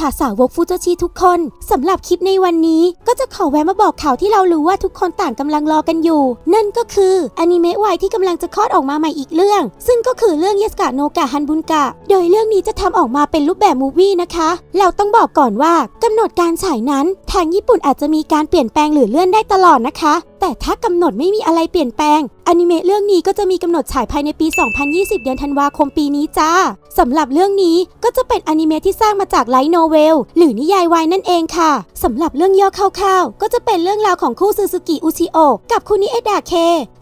ค่ะสาวกฟูโจชิทุกคนสำหรับคลิปในวันนี้ก็จะขอแวะมาบอกข่าวที่เรารู้ว่าทุกคนต่างกำลังรอกันอยู่ นั่นก็คืออนิเมะวายที่กำลังจะคลอดออกมาใหม่อีกเรื่อง ซึ่งก็คือเรื่องเยสกะโนกะฮันบุนกะ โดยเรื่องนี้จะทำออกมาเป็นรูปแบบมูวี่นะคะ เราต้องบอกก่อนว่ากำหนดการฉายนั้น ทางญี่ปุ่นอาจจะมีการเปลี่ยนแปลงหรือเลื่อนได้ตลอดนะคะ แต่ถ้ากำหนดไม่มีอะไรเปลี่ยนแปลง อนิเมะเรื่องนี้ก็จะมีกำหนดฉายภายในปี 2020 เดือนธันวาคมปีนี้จ้าสำหรับเรื่องนี้ก็จะเป็นอนิเมะที่สร้างมาจากไลท์โนเวลหรือนิยายวายนั่นเองค่ะสำหรับเรื่องย่อคร่าวๆ ก็จะเป็นเรื่องราวของคู่ซูซูกิอุชิโอะกับคุนิเอดะเค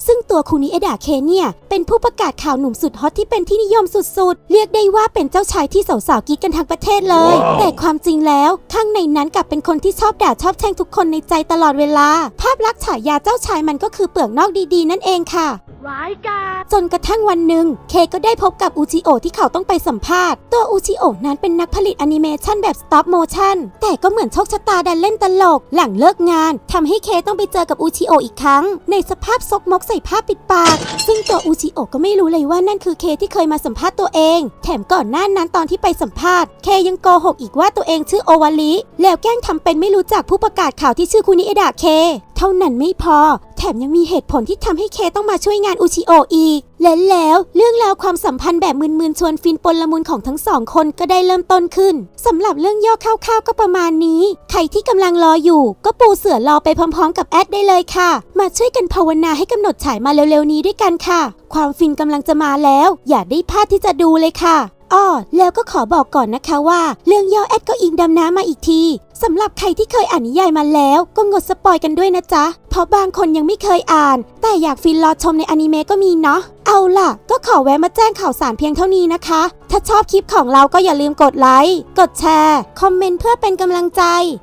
ซึ่งตัวคุนิเอดะเคเนี่ย เป็นผู้ประกาศข่าวหนุ่มสุดฮอตที่เป็นที่นิยมสุดๆ เรียกได้ว่าเป็นเจ้าชายที่สาวๆกรีดกันทั้งประเทศเลยว้าวแต่ความจริงแล้วข้างในนั้นกลับเป็นคนที่ชอบด่าชอบแช่งทุกคนในใจตลอดเวลา ภาพลักษณ์ฉายาเจ้าชายมันก็คือเปลือกนอกดีๆ นั่นเองค่ะร้ายกาจจนกระทั่งวันหนึ่งเคก็ได้พบกับอุจิโอะที่เขาต้องไปสัมภาษณ์ ตัวอุจิโอะนั้นเป็นนักผลิตแอนิเมชันแบบ stop motion แต่ก็เหมือนโชคชะตาดันเล่นตลก หลังเลิกงานทำให้เคต้องไปเจอกับอุจิโอะอีกครั้ง ในสภาพซกมกใส่ผ้าปิดปาก ซึ่งตัวอุจิโอะก็ไม่รู้เลยว่านั่นคือเคที่เคยมาสัมภาษณ์ตัวเอง แถมก่อนหน้านั้นตอนที่ไปสัมภาษณ์เคยังโกหกอีกว่าตัวเองชื่อโอวาลิแล้วแกล้งทำเป็นไม่รู้จักผู้ประกาศข่าวที่ชื่อคุนิเอดะเคเท่านั้นไม่พอ แถมยังมีเหตุผลที่ทำให้เคต้องมาช่วยงานอุชิโออีก และแล้วเรื่องราวความสัมพันธ์แบบมึนๆชวนฟินปนละมุนของทั้งสองคนก็ได้เริ่มต้นขึ้นสำหรับเรื่องย่อคร่าวๆก็ประมาณนี้ ใครที่กำลังรออยู่ ก็ปูเสือรอไปพร้อมๆ กับแอดได้เลยค่ะ มาช่วยกันภาวนาให้กำหนดฉายมาเร็วๆนี้ด้วยกันค่ะ ความฟินกำลังจะมาแล้ว อย่าได้พลาดที่จะดูเลยค่ะ อ้อแล้วก็ขอบอกก่อนนะคะว่า เรื่องย่อแอดก็อิงดำน้ำมาอีกทีสำหรับใครที่เคยอ่านนิยายมาแล้วก็งดสปอยกันด้วยนะจ๊ะ เพราะบางคนยังไม่เคยอ่าน แต่อยากฟินรอชมในอนิเมะก็มีเนาะ เอาล่ะ ก็ขอแวะมาแจ้งข่าวสารเพียงเท่านี้นะคะ ถ้าชอบคลิปของเราก็อย่าลืมกดไลค์ กดแชร์ คอมเมนต์เพื่อเป็นกำลังใจ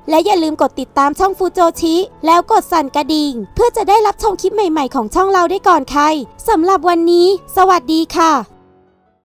และอย่าลืมกดติดตามช่องฟูโจชิ แล้วกดสั่นกระดิ่ง เพื่อจะได้รับชมคลิปใหม่ๆ ของช่องเราได้ก่อนใครสำหรับวันนี้ สวัสดีค่ะ